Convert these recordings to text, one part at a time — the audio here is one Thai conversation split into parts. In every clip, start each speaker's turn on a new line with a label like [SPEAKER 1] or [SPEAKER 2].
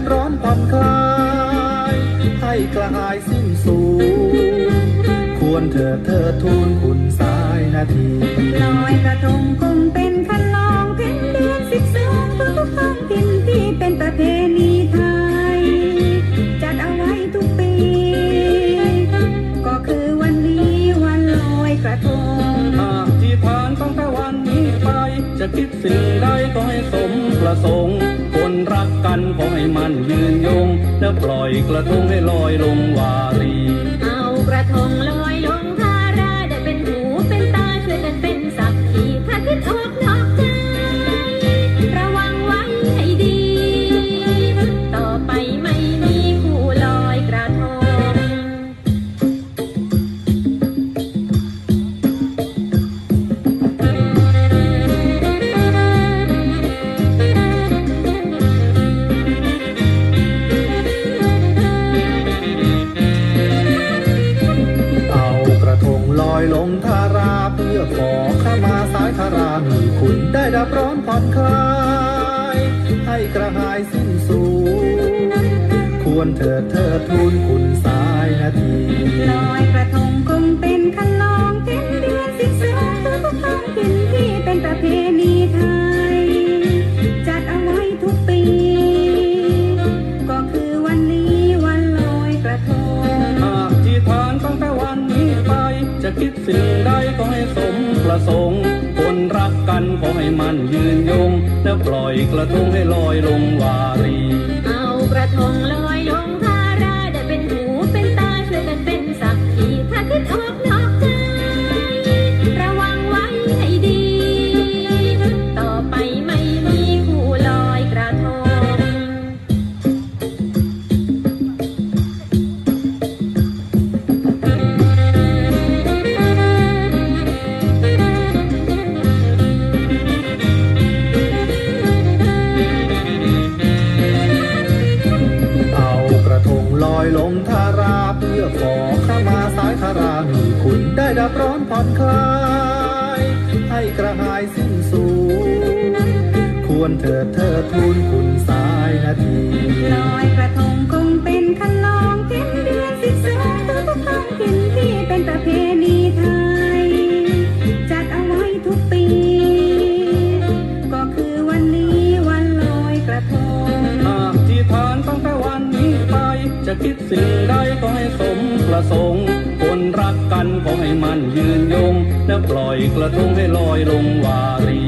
[SPEAKER 1] บร้อนผ่อนคลาย ให้กระหายสิ้นสูญควรเถิดเธอทูลคุณสายนาที
[SPEAKER 2] ลอยกระทงคงเป็นคันลองเพ็ญเดือนสิบสองทุกทุกๆท้องถิ่นที่เป็นประเพณีไทย จัดเอาไว้ทุกปี ก็คือวันนี้วันลอยกระทง
[SPEAKER 3] หากที่ผ่านตั้งแต่วันนี้ไป จะคิดสิ่งใดก็ให้สมประสงค์คน รักกันขอให้มันยืนยง แล้วปล่อยกระทงให้ลอยลงวารี
[SPEAKER 2] เอากระทงลอย ขอ
[SPEAKER 1] เข้ามาสายธารามีคุณได้ดับร้อนผ่อนคลาย ให้กระหายสิ้นสูญควรเถิดเธอทูลคุณสายนาที
[SPEAKER 2] ลอยกระทงคงเป็นคันลองเพ็ญเดือนสิบสองทุกทุกๆท้องถิ่นที่เป็นประเพณีไทย จัดเอาไว้ทุกปี ก็คือวันนี้วันลอยกระทง
[SPEAKER 3] หากที่ผ่านตั้งแต่วันนี้ไปจะคิดสิ่ง ใดก็ให้สมประสงค์ คนรักกันขอให้มันยืนยง และปล่อยกระทงให้ลอยลงวารี
[SPEAKER 2] เอากระทงลอยลงค่ะ
[SPEAKER 1] พื่อขอข้ามาสายธารามีคุณได้ดับร้อนผ่อนคลาย ให้กระหายสิ้นสูงควรเถิดเธอทูลคุณสายนาที
[SPEAKER 2] ลอยกระทงคงเป็นคันลองเพ็ญเดื จะ
[SPEAKER 3] คิดสิ่งใดก็ให้สมประสงค์ คนรักกันขอให้มันยืนยง และปล่อยกระทงให้ลอยลงวารี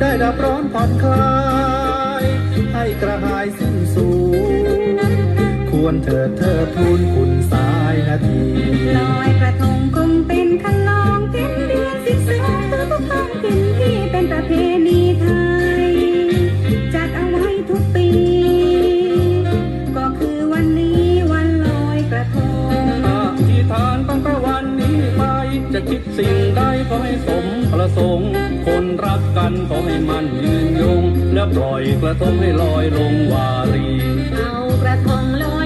[SPEAKER 2] ได้ดั
[SPEAKER 1] บร้อนผ่อนคลาย ให้กระหายสิ้นสูญควรเถิดเธอทูลคุณสายนาที
[SPEAKER 2] ลอยกระทงคงเป็นคันลองเพ็ญเดือนสิบสองทุกทุกๆท้องถิ่นที่เป็นประเพณีไทย จัดเอาไว้ทุกปี ก็คือวันนี้วันลอยกระทง
[SPEAKER 3] หากที่ทานตั้งแต่วันนี้ไป จะคิดสิ่งใดก็ให้สมประสงค์ ขอให้มันยืนยง และปล่อยกระทงให้ลอยลงวารี
[SPEAKER 2] เอากระทงลอย